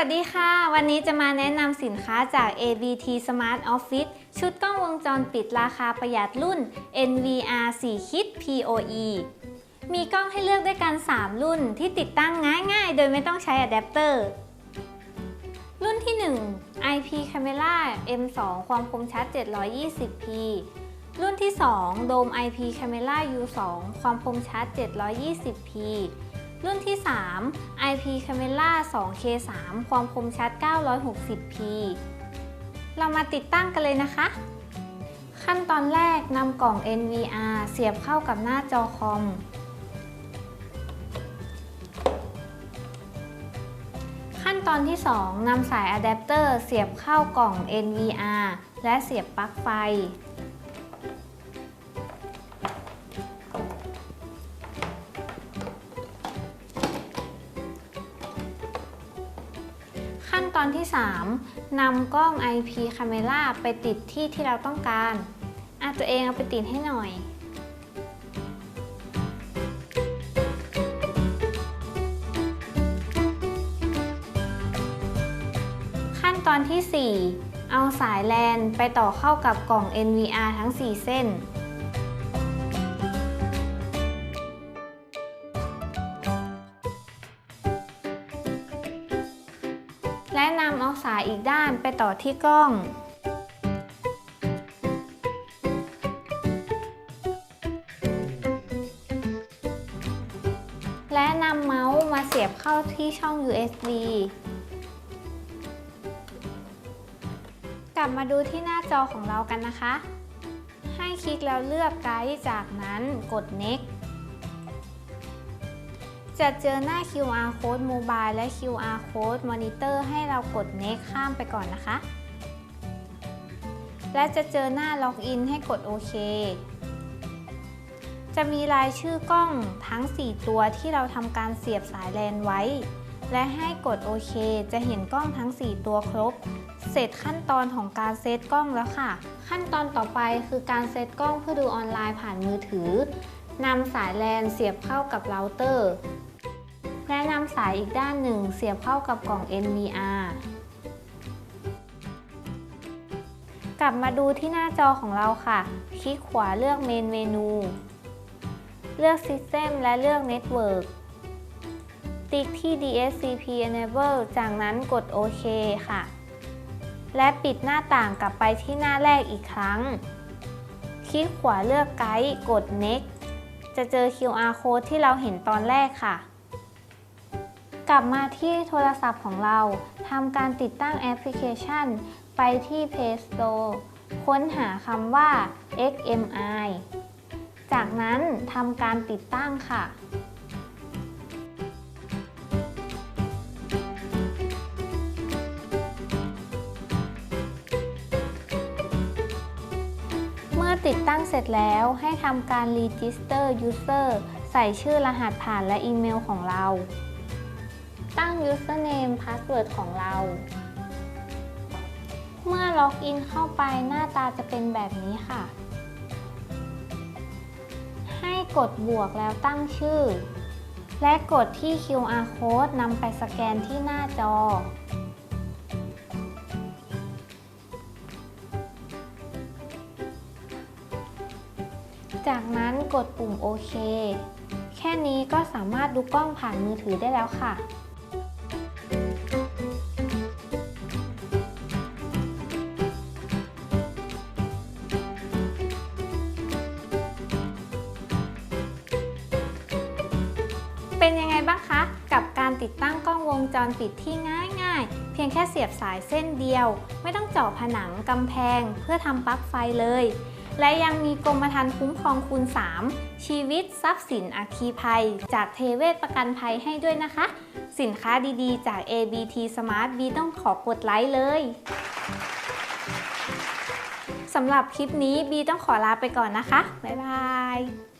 วัสดีค่ะ วันนี้จะมาแนะนำสินค้าจาก ABT Smart Office ชุดกล้องวงจรปิดราคาประหยัดรุ่น NVR 4คิด PoE มีกล้องให้เลือกด้วยกัน 3 รุ่นที่ติดตั้งง่ายๆ โดยไม่ต้องใช้อะแดปเตอร์ รุ่นที่ 1 IP Camera M2 ความคมชัด 720p รุ่นที่ 2 Dome IP Camera U2 ความคมชัด 720p รุ่นที่ 3 IP Camera 2K3 ความคมชัด 960p เรามาติดตั้งกันเลยนะคะ ขั้นตอนแรกนำกล่อง NVR เสียบเข้ากับหน้าจอคอม ขั้นตอนที่ 2นำสายอะแดปเตอร์เสียบเข้ากล่อง NVR และเสียบปลั๊กไฟ ตอนที่ 3นำกล้อง IP Camera ไปติดที่ที่เราต้องการอะตัวเองเอาไปติดให้หน่อย ขั้นตอนที่ 4 เอาสายแลนไปต่อเข้ากับกล่อง NVR ทั้ง 4 เส้น และนำเอาสายอีกด้านไปต่อที่กล้อง และนำเมาส์มาเสียบเข้าที่ช่อง USB กลับมาดูที่หน้าจอของเรากันนะคะ ให้คลิกแล้วเลือกไกด์จากนั้นกด next จะเจอหน้า QR code mobile และ QR code monitor ให้เรากด next ข้ามไปก่อนนะคะ และจะเจอหน้า login ให้กดโอเค จะมีรายชื่อกล้องทั้ง 4 ตัวที่เราทำการเสียบสายแลนไว้ และให้กดโอเค จะเห็นกล้องทั้ง 4 ตัวครบ เสร็จขั้นตอนของการเซตกล้องแล้วค่ะ ขั้นตอนต่อไปคือการเซตกล้องเพื่อดูออนไลน์ผ่านมือถือ นำสายแลนเสียบเข้ากับเราเตอร์ และนำสายอีกด้านหนึ่งเสียบเข้ากับกล่อง NVR กลับมาดูที่หน้าจอของเราค่ะ คลิกขวาเลือกเมนเมนู เลือก System และเลือก Network ติ๊กที่ DSCP Enable จากนั้นกดโอเคค่ะ และปิดหน้าต่างกลับไปที่หน้าแรกอีกครั้ง คลิกขวาเลือกไกด์กด Next จะเจอ QR code ที่เราเห็นตอนแรกค่ะ กลับมาที่โทรศัพท์ของเราทำการติดตั้งแอปพลิเคชัน ไปที่ Play Store ค้นหาคำว่า XMI จากนั้นทำการติดตั้งค่ะ ติดตั้งเสร็จแล้วให้ทำการ Register User ใส่ชื่อรหัสผ่านและอีเมลของเรา ตั้ง username password ของเรา เมื่อล็อกอินเข้าไปหน้าตาจะเป็นแบบนี้ค่ะ ให้กดบวกแล้วตั้งชื่อ และกดที่ QR code นำไปสแกนที่หน้าจอ จากนั้นกดปุ่มโอเค แค่นี้ก็สามารถดูกล้องผ่านมือถือได้แล้วค่ะเป็นยังไงบ้างคะ กับการติดตั้งกล้องวงจรปิดที่ง่ายๆ เพียงแค่เสียบสายเส้นเดียว ไม่ต้องเจาะผนังกำแพง เพื่อทำปลั๊กไฟเลย และยังมีกรมธรรม์คุ้มครองคูณ 3 ชีวิตทรัพย์สินอัคคีภัย จากเทเวศประกันภัยให้ด้วยนะคะ สินค้าดีๆ จาก ABT Smart B ต้องขอกดไลค์เลยสำหรับคลิปนี้บีต้องขอลาไปก่อนนะคะ บ๊ายบาย